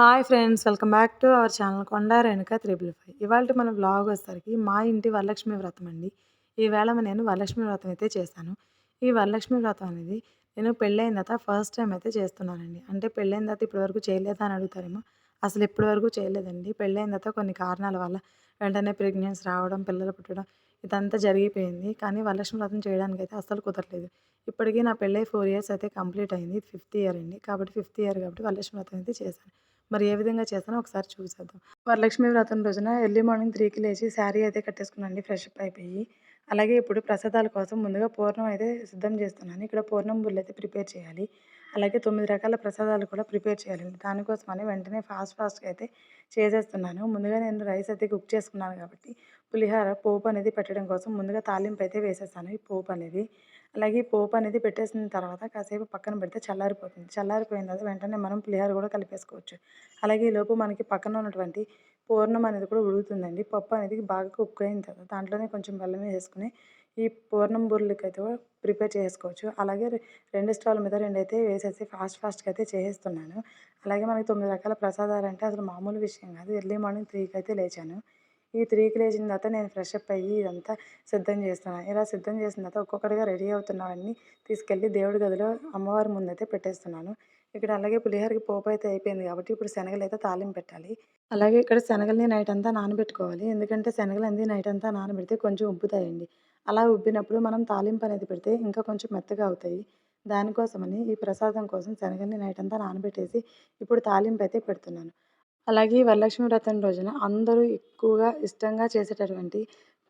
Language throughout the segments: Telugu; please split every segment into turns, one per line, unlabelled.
Hi friends welcome back to our channel Konda Renuka triple five. ఇవాళ మన బ్లాగ్ వచ్చేసరికి మా ఇంటి వరలక్ష్మి వ్రతం అండి. ఈవేళ నేను వరలక్ష్మి వ్రతం అయితే చేశాను. ఈ వరలక్ష్మి వ్రతం అనేది నేను పెళ్ళైన తర్వాత ఫస్ట్ టైం అయితే చేస్తున్నానండి. అంటే పెళ్ళైన తర్వాత ఇప్పటివరకు చేయలేదా అని అడుగుతారేమో. అసలు ఇప్పటివరకు చేయలేదండి. పెళ్ళైన తర్వాత కొన్ని కారణాల వల్ల వెంటనే ప్రెగ్నెన్సీ రావడం పిల్లలు పుట్టడం ఇదంతా జరిగిపోయింది. కానీ వరలక్ష్మి వ్రతం చేయడానికి అయితే అస్సలు కుదరలేదు. ఇప్పటికీ నా పెళ్ళై ఫోర్ ఇయర్స్ అయితే కంప్లీట్ అయింది. ఫిఫ్త్ ఇయర్ అండి. కాబట్టి ఫిఫ్త్ ఇయర్ కాబట్టి వరలక్ష్మి వ్రతం అయితే చేశాను. మరి ఏ విధంగా చేస్తానో ఒకసారి చూసేద్దాం. వరలక్ష్మి వ్రతం రోజున ఎర్లీ మార్నింగ్ త్రీకి లేచి శారీ అయితే కట్టేసుకున్నాండి ఫ్రెష్ అప్ అయిపోయి. అలాగే ఇప్పుడు ప్రసాదాల కోసం ముందుగా పూర్ణం అయితే సిద్ధం చేస్తున్నాను. ఇక్కడ పూర్ణం బుల్ అయితే ప్రిపేర్ చేయాలి. అలాగే తొమ్మిది రకాల ప్రసాదాలు కూడా ప్రిపేర్ చేయాలండి. దానికోసమని వెంటనే ఫాస్ట్ ఫాస్ట్గా అయితే చేసేస్తున్నాను. ముందుగా నేను రైస్ అయితే కుక్ చేసుకున్నాను కాబట్టి పులిహోర పోపు అనేది పెట్టడం కోసం ముందుగా తాలింపు అయితే వేసేస్తాను. ఈ పోపు అనేది. అలాగే ఈ పోపు అనేది పెట్టేసిన తర్వాత కాసేపు పక్కన పెడితే చల్లారిపోతుంది. చల్లారిపోయిన తర్వాత వెంటనే మనం పులిహోర కూడా కలిపేసుకోవచ్చు. అలాగే ఈలోపు మనకి పక్కన ఉన్నటువంటి పూర్ణం అనేది కూడా ఉడుగుతుందండి పప్పు అనేది బాగా కుక్ అయిన తర్వాత దాంట్లోనే కొంచెం బెల్లం వేసుకుని ఈ పూర్ణం బూరెలకి అయితే ప్రిపేర్ చేసుకోవచ్చు. అలాగే రెండు స్టవ్ల మీద రెండు అయితే వేసేసి ఫాస్ట్ ఫాస్ట్గా అయితే చేసేస్తున్నాను. అలాగే మనకి తొమ్మిది రకాల ప్రసాదాలు అంటే అసలు మామూలు విషయం కాదు. ఎర్లీ మార్నింగ్ త్రీకి అయితే లేచాను. ఈ త్రీకి లేచిన తర్వాత నేను ఫ్రెష్ అప్ అయ్యి ఇదంతా సిద్ధం చేస్తున్నాను. ఇలా సిద్ధం చేసిన తర్వాత ఒక్కొక్కటిగా రెడీ అవుతున్నవన్నీ తీసుకెళ్ళి దేవుడి గదిలో అమ్మవారి ముందైతే పెట్టేస్తున్నాను. ఇక్కడ అలాగే పులిహోరకి పోపు అయితే అయిపోయింది కాబట్టి ఇప్పుడు శనగలు అయితే తాలింపు పెట్టాలి. అలాగే ఇక్కడ శనగల్ని నైట్ అంతా నానబెట్టుకోవాలి. ఎందుకంటే శనగలు అనేది నైట్ అంతా నానబెడితే కొంచెం ఉబ్బుతాయండి. అలా ఉబ్బినప్పుడు మనం తాలింపు అనేది పెడితే ఇంకా కొంచెం మెత్తగా అవుతాయి. దానికోసమని ఈ ప్రసాదం కోసం శనగల్ని నైట్ అంతా నానబెట్టేసి ఇప్పుడు తాలింపు అయితే పెడుతున్నాను. అలాగే వరలక్ష్మి వ్రతం రోజున అందరూ ఎక్కువగా ఇష్టంగా చేసేటటువంటి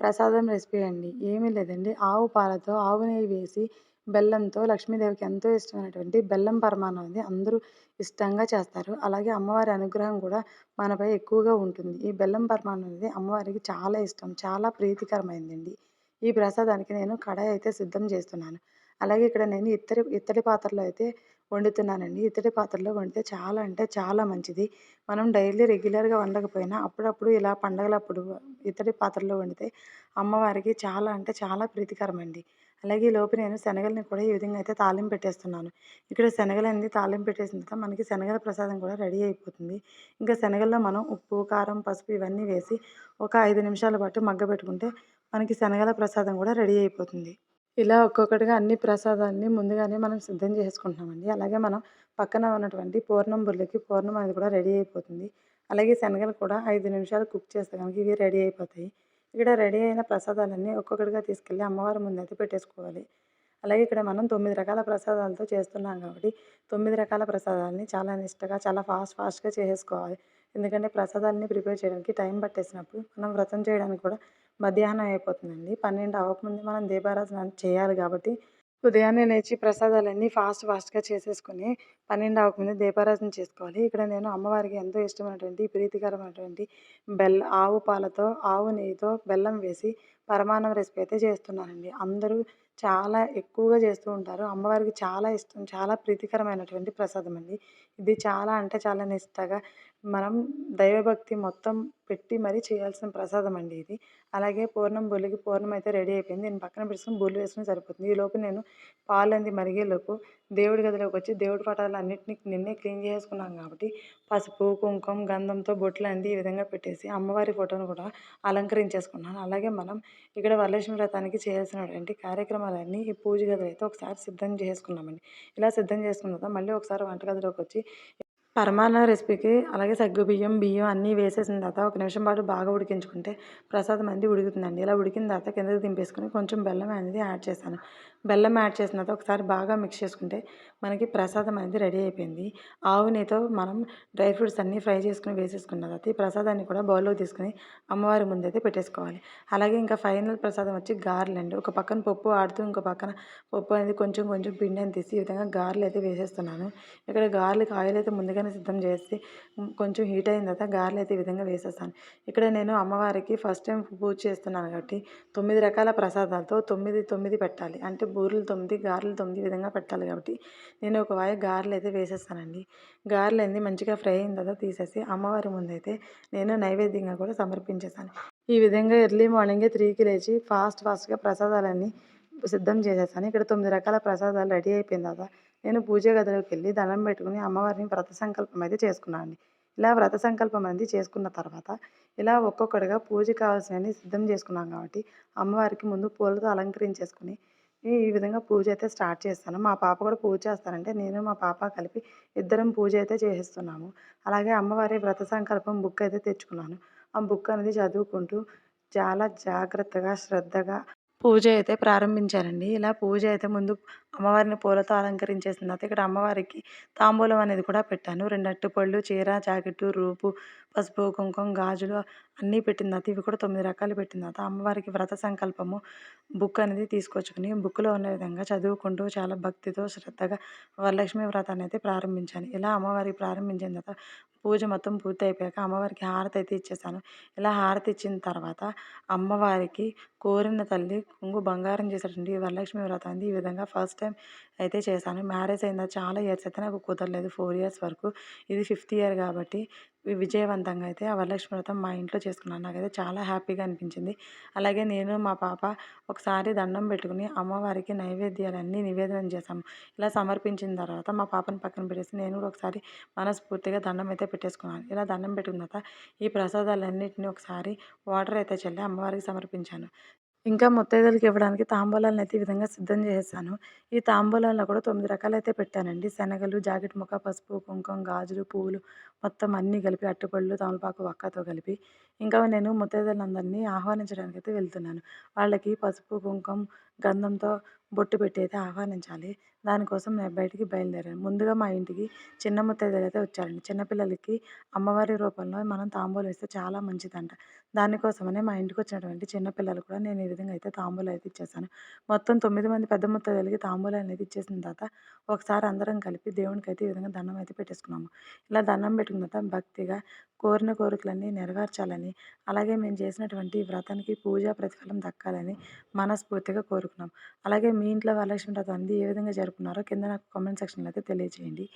ప్రసాదం రెసిపీ అండి. ఏమీ లేదండి. ఆవు పాలతో ఆవు నెయ్యి వేసి బెల్లంతో లక్ష్మీదేవికి ఎంతో ఇష్టమైనటువంటి బెల్లం పరమాణం అనేది అందరూ ఇష్టంగా చేస్తారు. అలాగే అమ్మవారి అనుగ్రహం కూడా మనపై ఎక్కువగా ఉంటుంది. ఈ బెల్లం పరమాణం అనేది అమ్మవారికి చాలా ఇష్టం. చాలా ప్రీతికరమైందండి. ఈ ప్రసాదానికి నేను కడాయి అయితే సిద్ధం చేస్తున్నాను. అలాగే ఇక్కడ నేను ఇత్తడి ఇత్తడి పాత్రలో అయితే వండుతున్నానండి. ఇత్తడి పాత్రలో వండితే చాలా అంటే చాలా మంచిది. మనం డైలీ రెగ్యులర్గా వండకపోయినా అప్పుడప్పుడు ఇలా పండగలప్పుడు ఇత్తడి పాత్రలో వండితే అమ్మవారికి చాలా అంటే చాలా ప్రీతికరం అండి అలాగే లోపు నేను శనగల్ని కూడా ఈ విధంగా అయితే తాలింపు పెట్టేస్తున్నాను. ఇక్కడ శనగలన్నీ తాలింపు పెట్టేసిన తర్వాత మనకి శనగల ప్రసాదం కూడా రెడీ అయిపోతుంది. ఇంకా శనగల్లో మనం ఉప్పు కారం పసుపు ఇవన్నీ వేసి ఒక ఐదు నిమిషాల పాటు మగ్గ పెట్టుకుంటే మనకి శనగల ప్రసాదం కూడా రెడీ అయిపోతుంది. ఇలా ఒక్కొక్కటిగా అన్ని ప్రసాదాన్ని ముందుగానే మనం సిద్ధం చేసుకుంటున్నామండి. అలాగే మనం పక్కన ఉన్నటువంటి పూర్ణం బుర్లకి పూర్ణం అనేది కూడా రెడీ అయిపోతుంది. అలాగే శనగలు కూడా ఐదు నిమిషాలు కుక్ చేస్తే కనుక ఇవి రెడీ అయిపోతాయి. ఇక్కడ రెడీ అయిన ప్రసాదాలన్నీ ఒక్కొక్కటిగా తీసుకెళ్ళి అమ్మవారి ముందు అయితే పెట్టేసుకోవాలి. అలాగే ఇక్కడ మనం తొమ్మిది రకాల ప్రసాదాలతో చేస్తున్నాం కాబట్టి తొమ్మిది రకాల ప్రసాదాలని చాలా నిష్టగా చాలా ఫాస్ట్ ఫాస్ట్గా చేసేసుకోవాలి. ఎందుకంటే ప్రసాదాలని ప్రిపేర్ చేయడానికి టైం పట్టేసినప్పుడు మనం వ్రతం చేయడానికి కూడా మధ్యాహ్నం అయిపోతుందండి. పన్నెండు అవ్వకముందే మనం దీపారాధన చేయాలి కాబట్టి ఉదయాన్నే లేచి ప్రసాదాలన్నీ ఫాస్ట్ ఫాస్ట్గా చేసేసుకొని పన్నెండు అవ్వకముందే దీపారాధన చేసుకోవాలి. ఇక్కడ నేను అమ్మవారికి ఎంతో ఇష్టమైనటువంటి ప్రీతికరమైనటువంటి బెల్ల ఆవు పాలతో ఆవు నెయ్యితో బెల్లం వేసి పరమాణం రెసిపీ అయితే చేస్తున్నానండి. అందరూ చాలా ఎక్కువగా చేస్తూ ఉంటారు. అమ్మవారికి చాలా ఇష్టం చాలా ప్రీతికరమైనటువంటి ప్రసాదం అండి. ఇది చాలా అంటే చాలా నిష్టగా మనం దైవభక్తి మొత్తం పెట్టి మరీ చేయాల్సిన ప్రసాదం అండి ఇది. అలాగే పూర్ణం బొలికి పూర్ణం అయితే రెడీ అయిపోయింది. నేను పక్కన పెట్టుకుని బొల్లు వేసుకుని సరిపోతుంది. ఈలోపు నేను పాలు అంది మరిగేలోపు దేవుడి గదిలోకి వచ్చి దేవుడి పటాలు అన్నింటినీ నిన్నే క్లీన్ చేసుకున్నాం కాబట్టి పసుపు కుంకుమ గంధంతో బొట్లు అంది ఈ విధంగా పెట్టేసి అమ్మవారి ఫోటోను కూడా అలంకరించేసుకున్నాను. అలాగే మనం ఇక్కడ వరలక్ష్మి వ్రతానికి చేయాల్సినటువంటి కార్యక్రమాలన్నీ ఈ పూజ గదిలో అయితే ఒకసారి సిద్ధం చేసుకున్నామండి. ఇలా సిద్ధం చేసుకున్న తర్వాత మళ్ళీ ఒకసారి వంటగదిలోకి వచ్చి పరమాన్న రెసిపీకి అలాగే సగ్గుబియ్యం బియ్యం అన్నీ వేసేసిన తర్వాత ఒక నిమిషం పాటు బాగా ఉడికించుకుంటే ప్రసాదం అనేది ఉడుకుతుందండి. ఇలా ఉడికిన తర్వాత కిందకి దింపేసుకొని కొంచెం బెల్లం అనేది యాడ్ చేశాను బెల్లం యాడ్ చేసిన తర్వాత ఒకసారి బాగా మిక్స్ చేసుకుంటే మనకి ప్రసాదం అనేది రెడీ అయిపోయింది. ఆవు నెయ్యితో మనం డ్రై ఫ్రూట్స్ అన్నీ ఫ్రై చేసుకుని వేసేసుకున్న తర్వాత ఈ ప్రసాదాన్ని కూడా బౌల్లో తీసుకుని అమ్మవారి ముందైతే పెట్టేసుకోవాలి. అలాగే ఇంకా ఫైనల్ ప్రసాదం వచ్చి గారెలు అండి. ఒక పక్కన పప్పు ఆడుతూ ఇంకో పక్కన పప్పు అనేది కొంచెం కొంచెం పిండి అని తీసి ఈ విధంగా గారెలు అయితే వేసేస్తున్నాను. ఇక్కడ గారెలకి ఆయిల్ అయితే ముందుగానే సిద్ధం చేసి కొంచెం హీట్ అయిన తర్వాత గారెలు అయితే ఈ విధంగా వేసేస్తాను. ఇక్కడ నేను అమ్మవారికి ఫస్ట్ టైం పూజ చేస్తున్నాను కాబట్టి తొమ్మిది రకాల ప్రసాదాలతో తొమ్మిది తొమ్మిది పెట్టాలి. అంటే బూరెలు తొమ్మిది గారెలు తొమ్మిది విధంగా పెట్టాలి కాబట్టి నేను ఒక వాయి గారెలు అయితే వేసేస్తానండి. గారెలు అన్నీ మంచిగా ఫ్రై అయిన తర్వాత తీసేసి అమ్మవారి ముందైతే నేను నైవేద్యంగా కూడా సమర్పించేసాను ఈ విధంగా ఎర్లీ మార్నింగే త్రీకి లేచి ఫాస్ట్ ఫాస్ట్గా ప్రసాదాలన్నీ సిద్ధం చేసేసాను ఇక్కడ తొమ్మిది రకాల ప్రసాదాలు రెడీ అయిపోయిన తర్వాత నేను పూజ గదిలోకి వెళ్ళి దండం పెట్టుకుని అమ్మవారిని వ్రత సంకల్పం అయితే చేసుకున్నాను ఇలా వ్రత సంకల్పం అనేది చేసుకున్న తర్వాత ఇలా ఒక్కొక్కటిగా పూజ కావాల్సినవి సిద్ధం చేసుకున్నాం కాబట్టి అమ్మవారికి ముందు పూలతో అలంకరించేసుకుని ఈ విధంగా పూజ అయితే స్టార్ట్ చేస్తాను. మా పాప కూడా పూజ చేస్తానంటే నేను మా పాప కలిపి ఇద్దరం పూజ అయితే చేసేస్తున్నాము. అలాగే అమ్మవారి వ్రత సంకల్పం బుక్ అయితే తెచ్చుకున్నాను. ఆ బుక్ అనేది చదువుకుంటూ చాలా జాగ్రత్తగా శ్రద్ధగా పూజ అయితే ప్రారంభించారండి. ఇలా పూజ అయితే ముందు అమ్మవారిని పూలతో అలంకరించేసిన తర్వాత ఇక్కడ అమ్మవారికి తాంబూలం అనేది కూడా పెట్టాను. రెండు అట్టుపళ్ళు చీర జాకెట్టు రూపు పసుపు కుంకుమ గాజులు అన్నీ పెట్టిన తర్వాత ఇవి కూడా తొమ్మిది రకాలు పెట్టిన తర్వాత అమ్మవారికి వ్రత సంకల్పము బుక్ అనేది తీసుకొచ్చుకుని బుక్లో ఉన్న విధంగా చదువుకుంటూ చాలా భక్తితో శ్రద్ధగా వరలక్ష్మి వ్రతాన్ని అయితే ప్రారంభించాను. ఇలా అమ్మవారికి ప్రారంభించిన తర్వాత పూజ మొత్తం పూర్తి అయిపోయాక అమ్మవారికి హారతి అయితే ఇచ్చేసాను. ఇలా హారతి ఇచ్చిన తర్వాత అమ్మవారికి కోరిన తల్లి కొంగు బంగారం చేశాడండి. వరలక్ష్మి వ్రతం అంది ఈ విధంగా ఫస్ట్ టైం అయితే చేశాను. మ్యారేజ్ అయిందా? చాలా ఇయర్స్ అయితే నాకు కుదరలేదు. ఫోర్ ఇయర్స్ వరకు. ఇది ఫిఫ్త్ ఇయర్ కాబట్టి విజయవంతంగా అయితే ఆ వరలక్ష్మి వ్రతం మా ఇంట్లో చేసుకున్నాను. నాకైతే చాలా హ్యాపీగా అనిపించింది. అలాగే నేను మా పాప ఒకసారి దండం పెట్టుకుని అమ్మవారికి నైవేద్యాలన్నీ నివేదన చేశాము. ఇలా సమర్పించిన తర్వాత మా పాపను పక్కన పెట్టేసి నేను కూడా ఒకసారి మనస్ఫూర్తిగా దండం అయితే పెట్టేసుకున్నాను. ఇలా దండం పెట్టుకున్న తర్వాత ఈ ప్రసాదాలన్నింటినీ ఒకసారి వాటర్ అయితే చల్లి అమ్మవారికి సమర్పించాను. ఇంకా ముత్తైదలకి ఇవ్వడానికి తాంబూలాలను అయితే ఈ విధంగా సిద్ధం చేసేసాను. ఈ తాంబూలాల్లో కూడా తొమ్మిది రకాలైతే పెట్టానండి. శనగలు జాకెట్ ముక్క పసుపు కుంకుమ గాజులు పువ్వులు మొత్తం అన్నీ కలిపి అట్టుపళ్ళు తమలపాకు వక్కతో కలిపి ఇంకా నేను ముత్తైదులందరినీ ఆహ్వానించడానికి అయితే వెళ్తున్నాను. వాళ్ళకి పసుపు కుంకుమ గంధంతో బొట్టు పెట్టి అయితే ఆహ్వానించాలి. దానికోసం నేను బయటికి బయలుదేరాను. ముందుగా మా ఇంటికి చిన్న ముత్తైదులు అయితే వచ్చారండి చిన్నపిల్లలకి అమ్మవారి రూపంలో మనం తాంబూలం ఇస్తే చాలా మంచిదంట. దానికోసమనే మా ఇంటికి వచ్చినటువంటి చిన్నపిల్లలు కూడా నేను ఈ విధంగా అయితే తాంబూలం అయితే ఇచ్చేసాను. మొత్తం తొమ్మిది మంది పెద్ద ముత్తైదులకి తాంబూలం అనేది ఇచ్చేసిన తర్వాత ఒకసారి అందరం కలిపి దేవునికి అయితే ఈ విధంగా దండం అయితే పెట్టేసుకున్నాము. ఇలా దండం పెట్టి తర్వాత భక్తిగా కోరిన కోరికలన్నీ నెరవేర్చాలని అలాగే మేము చేసినటువంటి వ్రతానికి పూజా ప్రతిఫలం దక్కాలని మనస్ఫూర్తిగా కోరుకున్నాం. అలాగే మీ ఇంట్లో వరలక్ష్మి వ్రతం అంది ఏ విధంగా జరుపుకున్నారో కింద నాకు కామెంట్ సెక్షన్లో అయితే తెలియజేయండి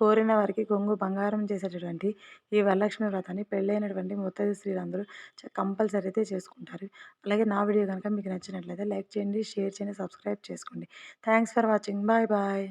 కోరిన వారికి కొంగు బంగారం చేసేటటువంటి ఈ వరలక్ష్మి వ్రతాన్ని పెళ్ళైనటువంటి ముత్తైదు స్త్రీలందరూ కంపల్సరీ అయితే చేసుకుంటారు. అలాగే నా వీడియో కనుక మీకు నచ్చినట్లయితే లైక్ చేయండి షేర్ చేయండి సబ్స్క్రైబ్ చేసుకోండి. Thanks for watching. Bye bye.